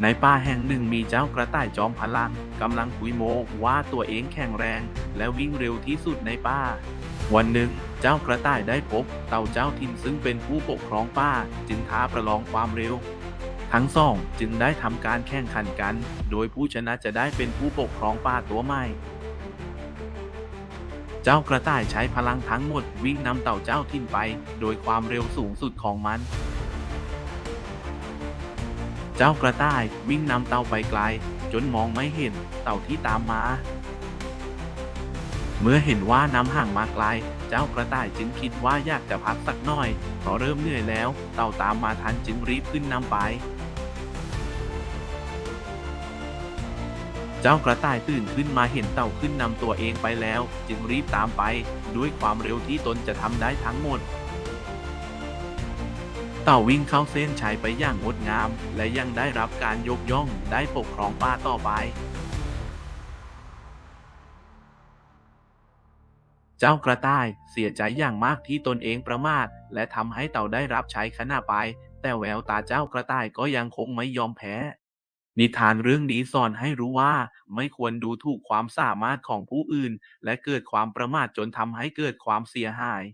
ในป่าแห่งหนึ่งมีเจ้ากระต่ายจอมพลังกำลังคุยโมว่าตัวเองแข็งแรง และวิ่งเร็วที่สุดในป่า วันหนึ่ง เจ้ากระต่ายได้พบเต่าเจ้าถิ่นซึ่งเป็นผู้ปกครองป่าจึงท้าประลองความเร็ว ทั้งสองจึงได้ทำการแข่งขันกัน โดยผู้ชนะจะได้เป็นผู้ปกครองป่าตัวใหม่ เจ้ากระต่ายใช้พลังทั้งหมดวิ่งนำเต่าเจ้าถิ่นไป โดยความเร็วสูงสุดของมัน จ้ากระต่ายวิ่งนำเต่าไปไกล จนมองไม่เห็นเต่าที่ตามมา เมื่อเห็นว่านำห่างมาไกล เจ้ากระต่ายจึงคิดว่าอยากจะพักสักหน่อยเพราะเริ่มเหนื่อยแล้ว เต่าตามมาทันจึงรีบขึ้นนำไป เจ้ากระต่ายตื่นขึ้นมาเห็นเต่าขึ้นนำตัวเองไปแล้ว จึงรีบตามไป ด้วยความเร็วที่ตนจะทำได้ทั้งหมด เต่าวิ่งเข้าเส้นชัยไปอย่างงดงาม และยังได้รับการยกย่องได้ปกครองป่าต่อไป เจ้ากระต่ายเสียใจอย่างมากที่ตนเองประมาท และทำให้เต่าได้รับใช้ขณะไป แต่แววตาเจ้ากระต่ายก็ยังคงไม่ยอมแพ้ นิทานเรื่องนี้สอนให้รู้ว่า ไม่ควรดูถูกความสามารถของผู้อื่น และเกิดความประมาทจนทำให้เกิดความเสียหาย